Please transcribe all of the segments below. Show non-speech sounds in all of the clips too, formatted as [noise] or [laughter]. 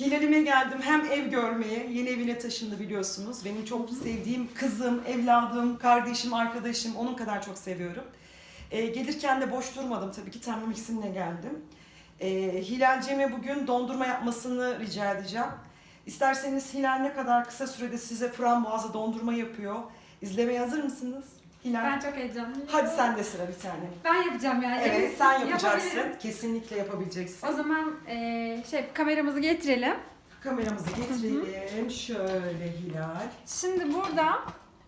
Hilal'ime geldim hem ev görmeye, yeni evine taşındı biliyorsunuz. Benim çok sevdiğim kızım, evladım, kardeşim, arkadaşım, onun kadar çok seviyorum. Ee, gelirken de boş durmadım tabii ki Thermomix'imle geldim. Ee, Hilal'cime bugün dondurma yapmasını rica edeceğim. İsterseniz Hilal ne kadar kısa sürede size frambuazlı dondurma yapıyor. İzlemeye hazır mısınız? Hilal. Ben çok heyecanlıyım. Hadi sen de sıra bir tane. Ben yapacağım yani. Evet sen yapacaksın. Kesinlikle yapabileceksin. O zaman eee, şey kameramızı getirelim. Kameramızı getirelim. Şöyle Hilal. Şimdi burada,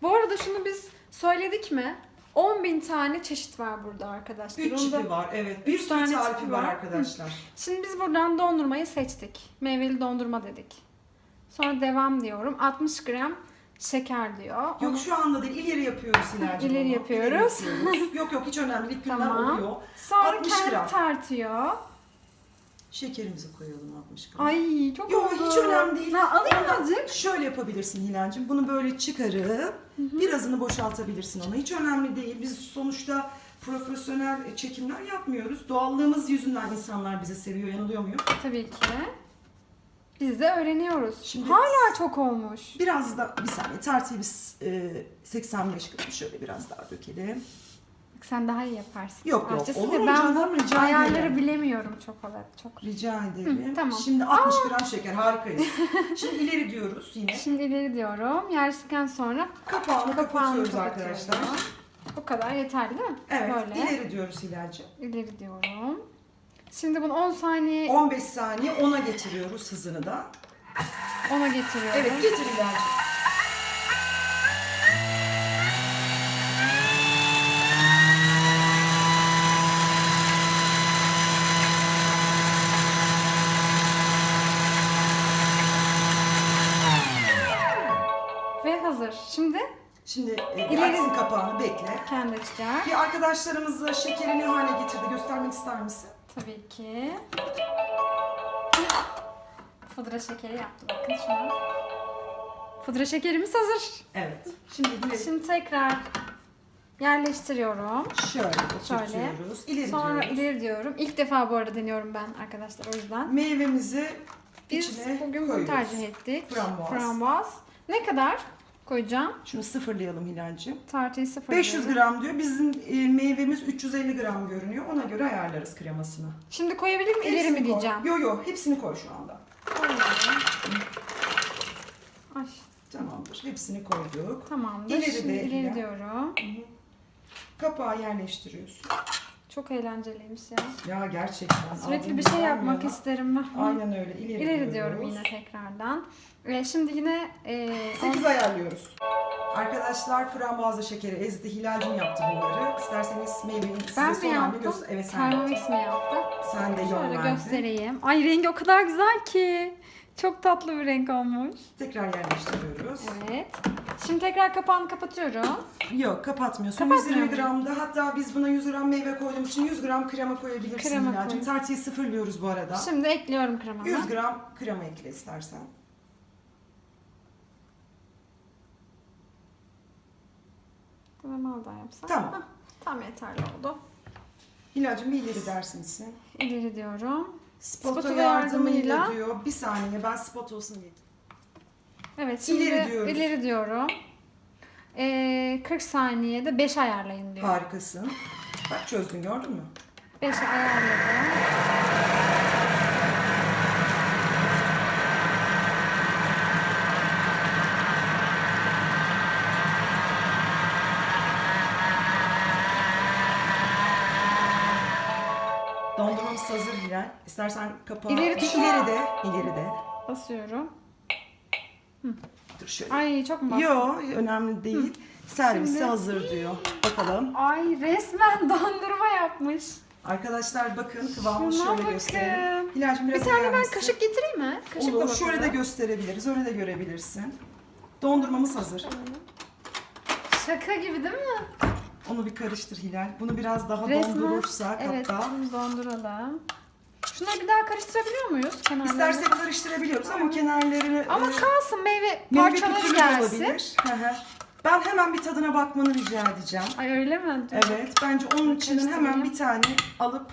bu arada şunu biz söyledik mi? 10.000 tane çeşit var burada arkadaşlar. Üç Onu da- çipi var. Evet. Bir sürü tane tarifi tipi var var. arkadaşlar. Şimdi biz buradan dondurmayı seçtik. Meyveli dondurma dedik. Sonra devam diyorum. 60 gram şeker diyor. Yok Onu- şu anda değil. ileri yapıyoruz Hilal'cim. İleri onu. yapıyoruz. İleri yapıyoruz. yok yok hiç önemli. değil. İlk Tamam. oluyor. Sonra 60 kendi gram. tartıyor. Şekerimizi koyalım 60 gram. Ay çok Yok oldu. hiç önemli değil. Ha, alayım Ondan azıcık. Şöyle yapabilirsin Hilal'cim. Bunu böyle çıkarıp birazını boşaltabilirsin ona. Hiç önemli değil. Biz sonuçta profesyonel çekimler yapmıyoruz. Doğallığımız yüzünden insanlar bizi seviyor. Yanılıyor muyum? Tabii ki. Biz de öğreniyoruz. Şimdi- Hala çok olmuş. Biraz da bir saniye tartıyı biz e, 85 gram şöyle biraz daha dökelim. Bak sen daha iyi yaparsın. Yok, yok. Açıkçası Olur mu ben canım? bu Rica ayarları ederim. bilemiyorum çok olarak. Çok. Rica ederim. Hı, tamam. Şimdi 60 gram şeker harikayız. [laughs] Şimdi ileri diyoruz yine. Şimdi ileri diyorum. Yerleştikten sonra Kapağını kapatıyoruz arkadaşlar. Bu kadar yeterli değil mi? Evet Böyle. ileri diyoruz Hilal'cim. İleri diyorum. Şimdi bunu 10 saniye 15 saniye 10'a getiriyoruz hızını da. ona getiriyorum. Evet getir Hilal'cim. Ve hazır. Şimdi Şimdi e, İleri- açsın kapağını bekle. kendi açacak. Bir arkadaşlarımız da şekeri ne hale getirdi göstermek ister misin? Tabii ki. Pudra şekeri yaptım. Bakın şuna. Pudra şekerimiz hazır. Evet. Şimdi ileri Şimdi tekrar yerleştiriyorum. şöyle Şöyle. İleri Sonra diyoruz. ileri diyorum. İlk defa bu arada deniyorum ben arkadaşlar o yüzden. Meyvemizi Biz içine bugün bunu koyuyoruz. tercih ettik. Frambuaz. Ne kadar koyacağım? Şunu sıfırlayalım Hilal'cim. Tartıyı sıfır 500 diyorum. gram diyor. Bizim e, meyvemiz 350 gram görünüyor. Ona göre ayarlarız kremasını. Şimdi koyabilir miyim? İleri mi diyeceğim? Yo yo hepsini koy şu anda. Ay Tamamdır. Hepsini koyduk. tamamdır. İleri Şimdi de ileri ileri. diyorum. Kapağı yerleştiriyorsun. Çok eğlenceliymiş ya. Ya gerçekten. Sürekli bir şey yapmak ya. isterim ben. Aynen öyle. İleri, İleri diyorum yine tekrardan. Ve şimdi yine e, 8 ayarlıyoruz. Arkadaşlar frambuazlı şekeri ezdi. Hilal'cim yaptı bunları. İsterseniz meyveyi size ben son mi halini yaptım? göster. Evet sen yaptın. Thermomix mi yaptı? Sen de yol Şöyle göstereyim. Ay rengi o kadar güzel ki. Çok tatlı bir renk olmuş. Tekrar yerleştiriyoruz. Evet. Şimdi tekrar kapağını kapatıyorum. Yok kapatmıyorsun. Kapatmıyor 120 muyum? gram da hatta biz buna 100 gram meyve koyduğumuz için 100 gram krema koyabilirsin Krema Hilal'cim. koyayım. Tartıyı sıfırlıyoruz bu arada. Şimdi ekliyorum kremamı. 100 gram krema ekle istersen. Kremalı da yapsam. Tamam. Hah, tam yeterli oldu. Hilal'cim bir ileri dersinsin. İleri diyorum. Spatula, Spatula yardımıyla, yardımıyla- diyor. Bir saniye ben spatulasını getireyim. Evet şimdi İleri ileri, diyoruz. diyorum. Ee, 40 saniyede 5 ayarlayın diyor. Harikasın. Bak çözdün gördün mü? 5 ayarladım. Dondurmamız hazır Hilal. İstersen kapağı... İleri tuşuna- ileri de, ileri de. Basıyorum. Dur şöyle. Ay çok mu bastım? Yo önemli değil. Servisi Şimdi- hazır diyor. Bakalım. Ay resmen [laughs] dondurma yapmış. Arkadaşlar bakın kıvamını Şuna şöyle bakın. göstereyim. Hilal'cim biraz Bir tane ben kaşık getireyim mi? Kaşıkla Olur. Şöyle de bakalım. gösterebiliriz. Öyle de görebilirsin. Dondurmamız hazır. Şaka gibi değil mi? Onu bir karıştır Hilal. Bunu biraz daha Resmen. dondurursa Evet, kapta. bunu donduralım. Şunları bir daha karıştırabiliyor muyuz? Kenarlarını? İstersek karıştırabiliyoruz ama kenarları Ama e, kalsın meyve meyve parçaları kütüğü gelsin. olabilir. Hı hı. ben hemen bir tadına bakmanı rica edeceğim. Ay öyle mi? Evet. Bence onun içinden hemen bir tane alıp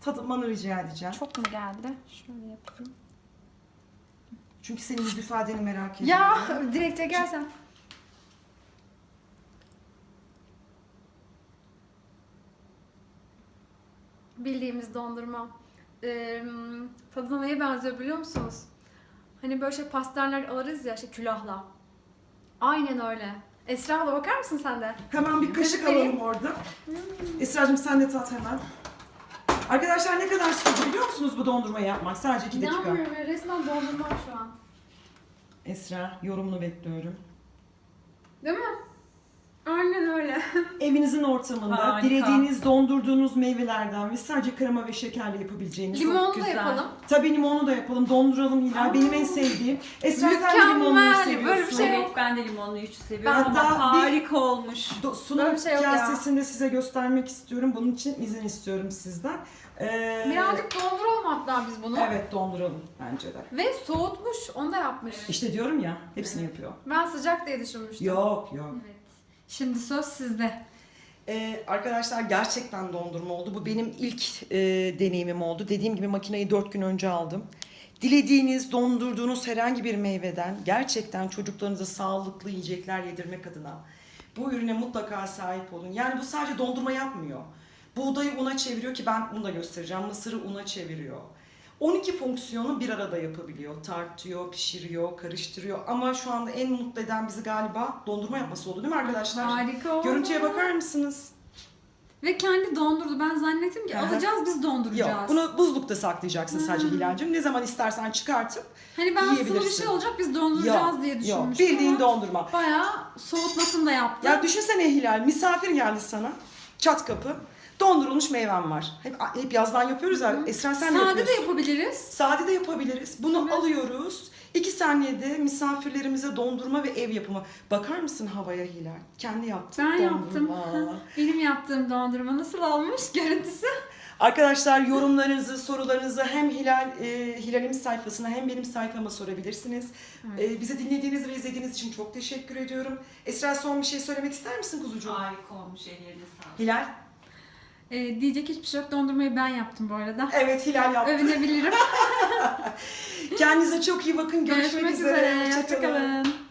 tadmanı rica edeceğim. Çok mu geldi? Şöyle yapayım. Çünkü senin yüz ifadeni merak ediyorum. Ya [laughs] direkt çekersen. Bildiğimiz dondurma. Ee, tadı neye benziyor biliyor musunuz? Hani böyle şey pasterler alırız ya şey külahla. Aynen öyle. Esra abla bakar mısın sen de? Hemen bir kaşık Kaşık vereyim. alalım orada. Esra'cığım sen de tat hemen. Arkadaşlar ne kadar sürdü biliyor musunuz bu dondurmayı yapmak? Sadece 2 dakika. İnanmıyorum ya, resmen dondurma şu an. Esra yorumunu bekliyorum. Değil mi? Aynen öyle. [laughs] Evinizin ortamında Harika. dilediğiniz dondurduğunuz meyvelerden ve sadece krema ve şekerle yapabileceğiniz. Limonlu da güzel. yapalım. Tabii limonlu da yapalım, donduralım Hilal. Benim en sevdiğim. Esra sen de Mükemmel, limonluyu böyle seviyorsun. bir şey yok. Evet ben de limonluyu çok seviyorum Hatta ama bir- harika olmuş. Do- sunum Böyle bir şey yok ya. kasesini de size göstermek istiyorum. Bunun için izin istiyorum sizden. Ee, Birazcık donduralım hatta biz bunu. Evet donduralım bence de. Ve soğutmuş, onu da yapmış. İşte diyorum ya hepsini yapıyor. Ben sıcak diye düşünmüştüm. Yok yok. Evet. Şimdi söz sizde. Ee, arkadaşlar gerçekten dondurma oldu. Bu benim ilk e, deneyimim oldu. Dediğim gibi makineyi 4 gün önce aldım. Dilediğiniz, dondurduğunuz herhangi bir meyveden gerçekten çocuklarınıza sağlıklı yiyecekler yedirmek adına bu ürüne mutlaka sahip olun. Yani bu sadece dondurma yapmıyor. Buğdayı una çeviriyor ki ben bunu da göstereceğim. Mısırı una çeviriyor. 12 fonksiyonu bir arada yapabiliyor. Tartıyor, pişiriyor, karıştırıyor. Ama şu anda en mutlu eden bizi galiba dondurma yapması oldu değil mi arkadaşlar? Harika oldu. Görüntüye bakar mısınız? Ve kendi dondurdu. Ben zannettim ki Aha. alacağız biz donduracağız. Yok, bunu buzlukta saklayacaksın sadece Hmm. Hilal'cim. Ne zaman istersen çıkartıp hani ben sıvı bir şey olacak biz donduracağız yok, diye yok. düşünmüştüm Bildiğin ama dondurma. bayağı soğutmasını da yaptı. Ya düşünsene Hilal, misafir geldi sana. Çat kapı. Dondurulmuş meyven var. Hep, hep yazdan yapıyoruz ya. Esra sen de Sade de yapıyorsun. yapabiliriz. Sade de yapabiliriz. Bunu Evet. alıyoruz. İki saniyede misafirlerimize dondurma ve ev yapımı. Bakar mısın havaya Hilal? Kendi yaptım Ben yaptım. Benim yaptığım dondurma nasıl olmuş görüntüsü? Arkadaşlar yorumlarınızı, sorularınızı hem Hilal e, Hilal'in sayfasına hem benim sayfama sorabilirsiniz. E, bizi dinlediğiniz ve izlediğiniz için çok teşekkür ediyorum. Esra son bir şey söylemek ister misin kuzucuğum? Harika olmuş ellerine sağlık. Hilal? Ee, diyecek hiçbir şey yok. Dondurmayı ben yaptım bu arada. Evet Hilal yaptı. Övünebilirim. [laughs] Kendinize çok iyi bakın. Görüşmek, Görüşmek üzere. üzere. Hoşça kalın. Hoşçakalın.